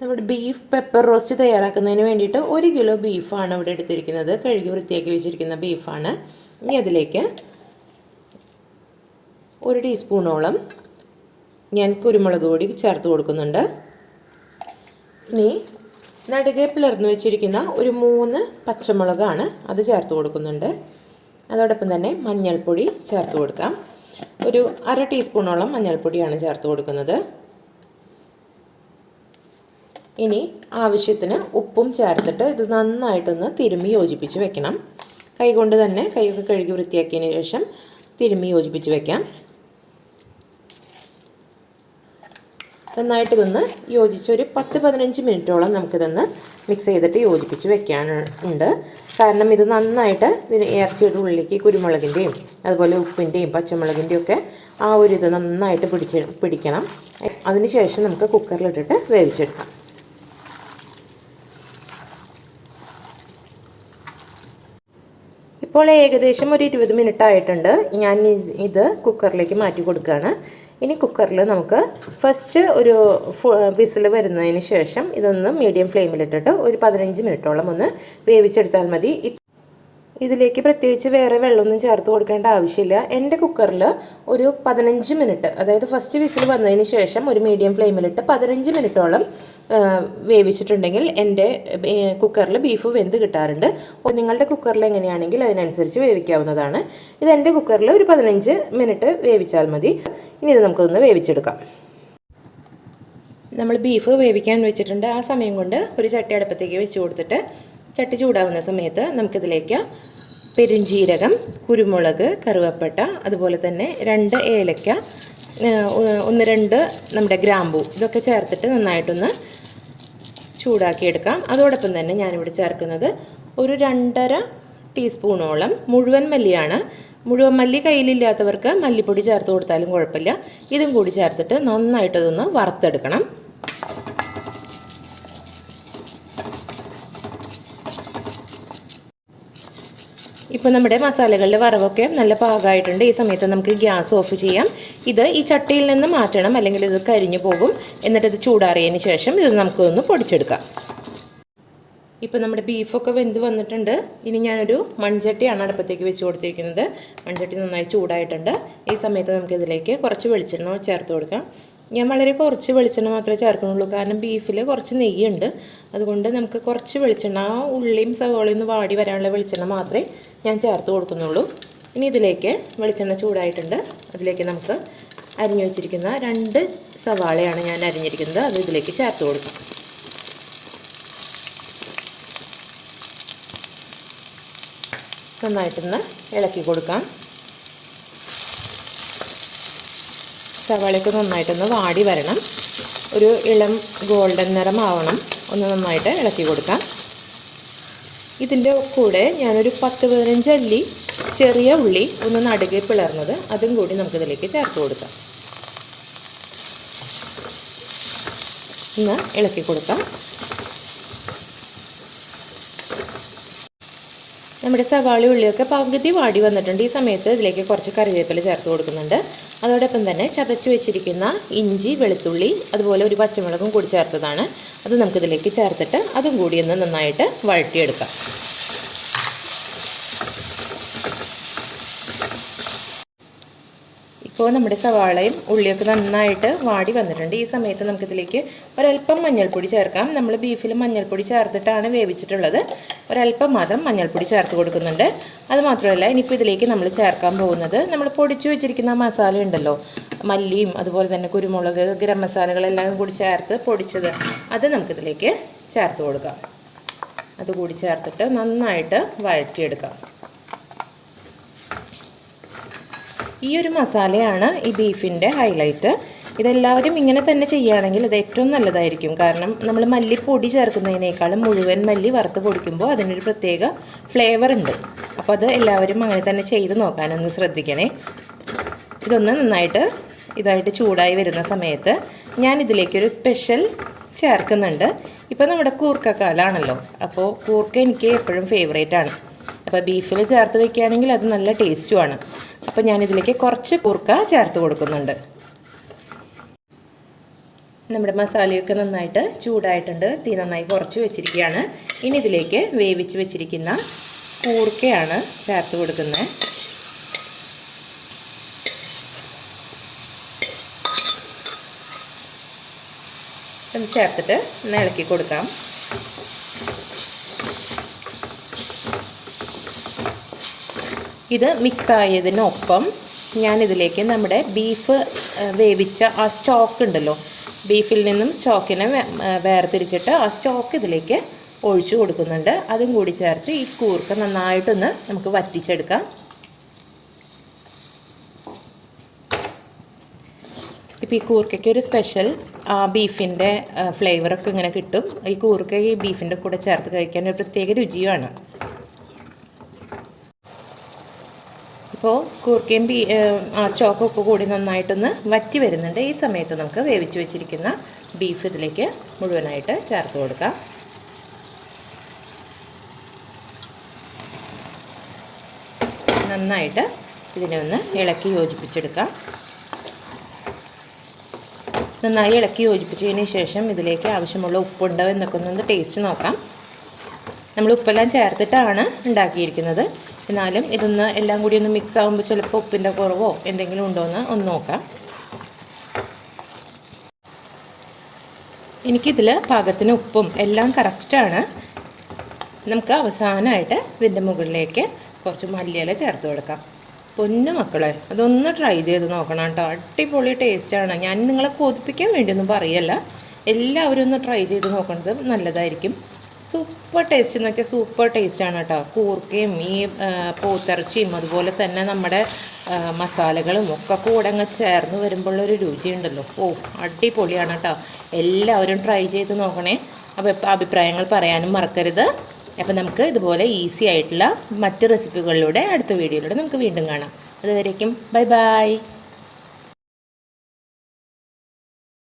നമ്മുടെ beef pepper roast തയ്യാറാക്കുന്നതിന് വേണ്ടിയിട്ട് ഒരു കിലോ ബീഫാണ് ഇവിടെ എടുത്തിരിക്കുന്നത്. കഴുകി വൃത്തിയാക്കി വെച്ചിരിക്കുന്ന ബീഫാണ് ഇനി അതിലേക്ക് ഒരു ടീസ്പൂണോളം ഞാൻ കുരുമുളക് പൊടി ചേർത്ത് കൊടുക്കുന്നുണ്ട്. ഇനി നടുകെ പിളർന്നു വെച്ചിരിക്കുന്ന ഒരു മൂന്ന് പച്ചമുളകാണ് അത് ചേർത്ത് കൊടുക്കുന്നുണ്ട്. അതോടൊപ്പം തന്നെ മഞ്ഞൾപ്പൊടി ചേർത്ത് കൊടുക്കാം. ഒരു അര ടീസ്പൂണോളം മഞ്ഞൾപ്പൊടിയാണ് ചേർത്ത് കൊടുക്കുന്നത്. ഇനി ആവശ്യത്തിന് ഉപ്പും ചേർത്തിട്ട് ഇത് നന്നായിട്ടൊന്ന് തിരുമ്മി യോജിപ്പിച്ച് വെക്കണം. കൈകൊണ്ട് തന്നെ കൈയൊക്കെ കഴുകി വൃത്തിയാക്കിയതിന് ശേഷം തിരുമ്മി യോജിപ്പിച്ച് വെക്കാം. നന്നായിട്ട് ഇതൊന്ന് യോജിച്ച് ഒരു പത്ത് പതിനഞ്ച് മിനിറ്റോളം നമുക്കിതൊന്ന് മിക്സ് ചെയ്തിട്ട് യോജിപ്പിച്ച് വെക്കാനുണ്ട്. കാരണം ഇത് നന്നായിട്ട് ഇതിന് ഇറച്ചിയുടെ ഉള്ളിലേക്ക് കുരുമുളകിന്റെയും അതുപോലെ ഉപ്പിന്റെയും പച്ചമുളകിന്റെയും ഒക്കെ ആ ഒരു ഇത് നന്നായിട്ട് പിടിച്ച് പിടിക്കണം. അതിന് ശേഷം നമുക്ക് കുക്കറിലിട്ടിട്ട് വേവിച്ചെടുക്കാം. ഇപ്പോൾ ഏകദേശം ഒരു ഇരുപത് മിനിറ്റ് ആയിട്ടുണ്ട്. ഞാൻ ഇത് കുക്കറിലേക്ക് മാറ്റി കൊടുക്കുകയാണ്. ഇനി കുക്കറിൽ നമുക്ക് ഫസ്റ്റ് ഒരു വിസിൽ വരുന്നതിന് ശേഷം ഇതൊന്ന് മീഡിയം ഫ്ലെയിമിലിട്ടിട്ട് ഒരു പതിനഞ്ച് മിനിറ്റോളം ഒന്ന് വേവിച്ചെടുത്താൽ മതി. ഇതിലേക്ക് പ്രത്യേകിച്ച് വേറെ വെള്ളമൊന്നും ചേർത്ത് കൊടുക്കേണ്ട ആവശ്യമില്ല. എന്റെ കുക്കറിൽ ഒരു പതിനഞ്ച് മിനിറ്റ് അതായത് ഫസ്റ്റ് വിസിൽ വന്നതിന് ശേഷം ഒരു മീഡിയം ഫ്ലെയിമിലിട്ട് പതിനഞ്ച് മിനിറ്റോളം വേവിച്ചിട്ടുണ്ടെങ്കിൽ എന്റെ കുക്കറിൽ ബീഫ് വെന്ത് കിട്ടാറുണ്ട്. നിങ്ങളുടെ കുക്കറിൽ എങ്ങനെയാണെങ്കിൽ അതിനനുസരിച്ച് വേവിക്കാവുന്നതാണ്. ഇത് എന്റെ കുക്കറിൽ ഒരു പതിനഞ്ച് മിനിറ്റ് വേവിച്ചാൽ മതി. ഇനി ഇത് നമുക്കൊന്ന് വേവിച്ചെടുക്കാം. നമ്മൾ ബീഫ് വേവിക്കാൻ വെച്ചിട്ടുണ്ട്. ആ സമയം കൊണ്ട് ഒരു ചട്ടി അടുപ്പത്തേക്ക് വെച്ച് കൊടുത്തിട്ട് ചട്ടി ചൂടാവുന്ന സമയത്ത് നമുക്കിതിലേക്ക് പെരുംജീരകം കുരുമുളക് കറുവപ്പട്ട അതുപോലെ തന്നെ രണ്ട് ഏലക്ക ഒന്ന് രണ്ട് നമ്മുടെ ഗ്രാമ്പൂ ഇതൊക്കെ ചേർത്തിട്ട് നന്നായിട്ടൊന്ന് ചൂടാക്കിയെടുക്കാം. അതോടൊപ്പം തന്നെ ഞാനിവിടെ ചേർക്കുന്നത് ഒരു രണ്ടര ടീസ്പൂണോളം മുഴുവൻ മല്ലിയാണ്. മുഴുവൻ മല്ലി കയ്യിലില്ലാത്തവർക്ക് മല്ലിപ്പൊടി ചേർത്ത് കൊടുത്താലും കുഴപ്പമില്ല. ഇതും കൂടി ചേർത്തിട്ട് നന്നായിട്ടതൊന്ന് വറുത്തെടുക്കണം. ഇപ്പോൾ നമ്മുടെ മസാലകളുടെ വറവൊക്കെ നല്ല പാകമായിട്ടുണ്ട്. ഈ സമയത്ത് നമുക്ക് ഗ്യാസ് ഓഫ് ചെയ്യാം. ഇത് ഈ ചട്ടിയിൽ നിന്ന് മാറ്റണം അല്ലെങ്കിൽ ഇത് കരിഞ്ഞു പോകും. എന്നിട്ട് ഇത് ചൂടാറിയതിന് ശേഷം ഇത് നമുക്കൊന്ന് പൊടിച്ചെടുക്കാം. ഇപ്പോൾ നമ്മുടെ ബീഫൊക്കെ വെന്ത് വന്നിട്ടുണ്ട്. ഇനി ഞാനൊരു മൺചട്ടിയാണ് അടുപ്പത്തേക്ക് വെച്ച് കൊടുത്തിരിക്കുന്നത്. മൺചട്ടി നന്നായി ചൂടായിട്ടുണ്ട്. ഈ സമയത്ത് നമുക്കിതിലേക്ക് കുറച്ച് വെളിച്ചെണ്ണ ചേർത്ത് കൊടുക്കാം. ഞാൻ വളരെ കുറച്ച് വെളിച്ചെണ്ണ മാത്രമേ ചേർക്കുന്നുള്ളൂ. കാരണം ബീഫിൽ കുറച്ച് നെയ്യുണ്ട്. അതുകൊണ്ട് നമുക്ക് കുറച്ച് വെളിച്ചെണ്ണ ഉള്ളിയും സവോളയും വാടി വരാനുള്ള വെളിച്ചെണ്ണ മാത്രമേ ഞാൻ ചേർത്ത് കൊടുക്കുന്നുള്ളൂ. ഇനി ഇതിലേക്ക് വെളിച്ചെണ്ണ ചൂടായിട്ടുണ്ട്. അതിലേക്ക് നമുക്ക് അരിഞ്ഞു വെച്ചിരിക്കുന്ന രണ്ട് സവാളയാണ് ഞാൻ അരിഞ്ഞിരിക്കുന്നത്. അത് ഇതിലേക്ക് ചേർത്ത് കൊടുക്കും. നന്നായിട്ടൊന്ന് ഇളക്കി കൊടുക്കാം. സവാളയൊക്കെ നന്നായിട്ടൊന്ന് വാടി വരണം. ഒരു ഇളം ഗോൾഡൻ നിറമാവണം. ഒന്ന് നന്നായിട്ട് ഇളക്കി കൊടുക്കാം. ഇതിന്റെ കൂടെ ഞാനൊരു പത്ത് പതിനഞ്ച് അല്ലി ചെറിയ ഉള്ളി ഒന്ന് നടുകെ പിളർന്നത് അതും കൂടി നമുക്ക് ഇതിലേക്ക് ചേർത്ത് കൊടുക്കാം. ഒന്ന് ഇളക്കി കൊടുക്കാം. നമ്മുടെ സവാളി ഉള്ളിയൊക്കെ പകുതി വാടി വന്നിട്ടുണ്ട്. ഈ സമയത്ത് ഇതിലേക്ക് കുറച്ച് കറിവേപ്പില ചേർത്ത് കൊടുക്കുന്നുണ്ട്. അതോടൊപ്പം തന്നെ ചതച്ച് വെച്ചിരിക്കുന്ന ഇഞ്ചി വെളുത്തുള്ളി അതുപോലെ ഒരു പച്ചമുളകും കൂടി ചേർത്തതാണ്. അത് നമുക്കിതിലേക്ക് ചേർത്തിട്ട് അതും കൂടി ഒന്ന് നന്നായിട്ട് വഴറ്റിയെടുക്കാം. ഇപ്പോൾ നമ്മുടെ സവാളയും ഉള്ളിയൊക്കെ നന്നായിട്ട് വാടി വന്നിട്ടുണ്ട്. ഈ സമയത്ത് നമുക്കിതിലേക്ക് ഒരല്പം മഞ്ഞൾപ്പൊടി ചേർക്കാം. നമ്മൾ ബീഫിൽ മഞ്ഞൾപ്പൊടി ചേർത്തിട്ടാണ് വേവിച്ചിട്ടുള്ളത്. ഒരല്പം മാത്രം മഞ്ഞൾപ്പൊടി ചേർത്ത് കൊടുക്കുന്നുണ്ട്. അതുമാത്രമല്ല ഇനിയിപ്പോൾ ഇതിലേക്ക് നമ്മൾ ചേർക്കാൻ പോകുന്നത് നമ്മൾ പൊടിച്ചു വെച്ചിരിക്കുന്ന മസാല ഉണ്ടല്ലോ മല്ലിയും അതുപോലെ തന്നെ കുരുമുളക് ഗരം മസാലകളെല്ലാം കൂടി ചേർത്ത് പൊടിച്ചത് അത് നമുക്കിതിലേക്ക് ചേർത്ത് കൊടുക്കാം. അതുകൂടി ചേർത്തിട്ട് നന്നായിട്ട് വഴറ്റിയെടുക്കാം. ഈ ഒരു മസാലയാണ് ഈ ബീഫിന്റെ ഹൈലൈറ്റ്. ഇതെല്ലാവരും ഇങ്ങനെ തന്നെ ചെയ്യുകയാണെങ്കിൽ ഇത് ഏറ്റവും നല്ലതായിരിക്കും. കാരണം നമ്മൾ മല്ലിപ്പൊടി ചേർക്കുന്നതിനേക്കാളും മുഴുവൻ മല്ലി വറുത്ത് പൊടിക്കുമ്പോൾ അതിനൊരു പ്രത്യേക ഫ്ലേവർ ഉണ്ട്. അപ്പോൾ അത് എല്ലാവരും അങ്ങനെ തന്നെ ചെയ്ത് നോക്കാനൊന്ന് ശ്രദ്ധിക്കണേ. ഇതൊന്ന് നന്നായിട്ട് ഇതായിട്ട് ചൂടായി വരുന്ന സമയത്ത് ഞാൻ ഇതിലേക്കൊരു സ്പെഷ്യൽ ചേർക്കുന്നുണ്ട്. ഇപ്പോൾ നമ്മുടെ കൂർക്കക്കാലാണല്ലോ. അപ്പോൾ കൂർക്ക എനിക്ക് എപ്പോഴും ഫേവറേറ്റ് ആണ്. അപ്പോൾ ബീഫിൽ ചേർത്ത് വെക്കുകയാണെങ്കിൽ അത് നല്ല ടേസ്റ്റുമാണ് അപ്പോൾ ഞാനിതിലേക്ക് കുറച്ച് കൂർക്ക ചേർത്ത് കൊടുക്കുന്നുണ്ട്. നമ്മുടെ മസാലയൊക്കെ നന്നായിട്ട് ചൂടായിട്ടുണ്ട്. തീ നന്നായി കുറച്ച് വെച്ചിരിക്കുകയാണ്. ഇനി ഇതിലേക്ക് വേവിച്ച് വെച്ചിരിക്കുന്ന കൂർക്കയാണ് ചേർത്ത് കൊടുക്കുന്നത്. ചേർത്തിട്ട് ഒന്ന് ഇളക്കി കൊടുക്കാം. ഇത് മിക്സ് ആയതിനൊപ്പം ഞാനിതിലേക്ക് നമ്മുടെ ബീഫ് വേവിച്ച ആ സ്റ്റോക്ക് ഉണ്ടല്ലോ ബീഫിൽ നിന്നും സ്റ്റോക്കിനെ വേർതിരിച്ചിട്ട് ആ സ്റ്റോക്ക് ഇതിലേക്ക് ഒഴിച്ചു കൊടുക്കുന്നുണ്ട്. അതും കൂടി ചേർത്ത് ഈ കൂർക്ക നന്നായിട്ടൊന്ന് നമുക്ക് വറ്റിച്ചെടുക്കാം. ഇപ്പോൾ ഈ കൂർക്കയ്ക്ക് ഒരു സ്പെഷ്യൽ ബീഫിന്റെ ഫ്ലേവറൊക്കെ ഇങ്ങനെ കിട്ടും. ഈ കൂർക്ക ഈ ബീഫിന്റെ കൂടെ ചേർത്ത് കഴിക്കാൻ ഒരു പ്രത്യേക രുചിയുമാണ്. ഇപ്പോൾ ഏഹ്, ആ സ്റ്റോക്കൊക്കെ കൂടി നന്നായിട്ടൊന്ന് വറ്റി വരുന്നുണ്ട്. ഈ സമയത്ത് നമുക്ക് വേവിച്ച് വെച്ചിരിക്കുന്ന ബീഫ് ഇതിലേക്ക് മുഴുവനായിട്ട് ചേർത്ത് കൊടുക്കാം. നന്നായിട്ട് ഇതിനെ ഒന്ന് ഇളക്കി യോജിപ്പിച്ചെടുക്കാം. നന്നായി ഇളക്കി യോജിപ്പിച്ചതിന് ശേഷം ഇതിലേക്ക് ആവശ്യമുള്ള ഉപ്പുണ്ടോ എന്നൊക്കെ ഒന്ന് ടേസ്റ്റ് നോക്കാം. നമ്മൾ ഉപ്പെല്ലാം ചേർത്തിട്ടാണ് ഉണ്ടാക്കിയിരിക്കുന്നത്. എന്നാലും ഇതൊന്ന് എല്ലാം കൂടി ഒന്ന് മിക്സ് ആകുമ്പോൾ ചിലപ്പോൾ ഉപ്പിന്റെ കുറവോ എന്തെങ്കിലും ഉണ്ടോ എന്ന് ഒന്ന് നോക്കാം. എനിക്കിതിൽ പാകത്തിന് ഉപ്പും എല്ലാം കറക്റ്റാണ് നമുക്ക് അവസാനമായിട്ട് ഇതിന്റെ മുകളിലേക്ക് കുറച്ച് മല്ലിയില ചേർത്ത് കൊടുക്കാം. പൊന്നു മക്കളെ അതൊന്ന് ട്രൈ ചെയ്ത് നോക്കണം കേട്ടോ. അടിപൊളി ടേസ്റ്റാണ് ഞാൻ നിങ്ങളെ കൊതിപ്പിക്കാൻ വേണ്ടിയൊന്നും പറയല്ല. എല്ലാവരും ഒന്ന് ട്രൈ ചെയ്ത് നോക്കുന്നത് നല്ലതായിരിക്കും. സൂപ്പർ ടേസ്റ്റ് എന്ന് വെച്ചാൽ സൂപ്പർ ടേസ്റ്റാണ് കേട്ടോ കൂർക്കയും ഈ പൂത്തിറച്ചിയും അതുപോലെ തന്നെ നമ്മുടെ മസാലകളും ഒക്കെ കൂടെ അങ്ങ് ചേർന്ന് വരുമ്പോഴൊരു രുചിയുണ്ടല്ലോ ഓ അടിപൊളിയാണ് കേട്ടോ എല്ലാവരും ട്രൈ ചെയ്ത് നോക്കണേ. അപ്പോൾ അഭിപ്രായങ്ങൾ പറയാനും മറക്കരുത്. അപ്പോൾ നമുക്ക് ഇതുപോലെ ഈസി ആയിട്ടുള്ള മറ്റ് റെസിപ്പികളിലൂടെ അടുത്ത വീഡിയോയിലൂടെ നമുക്ക് വീണ്ടും കാണാം. അതുവരേക്കും ബൈ ബൈ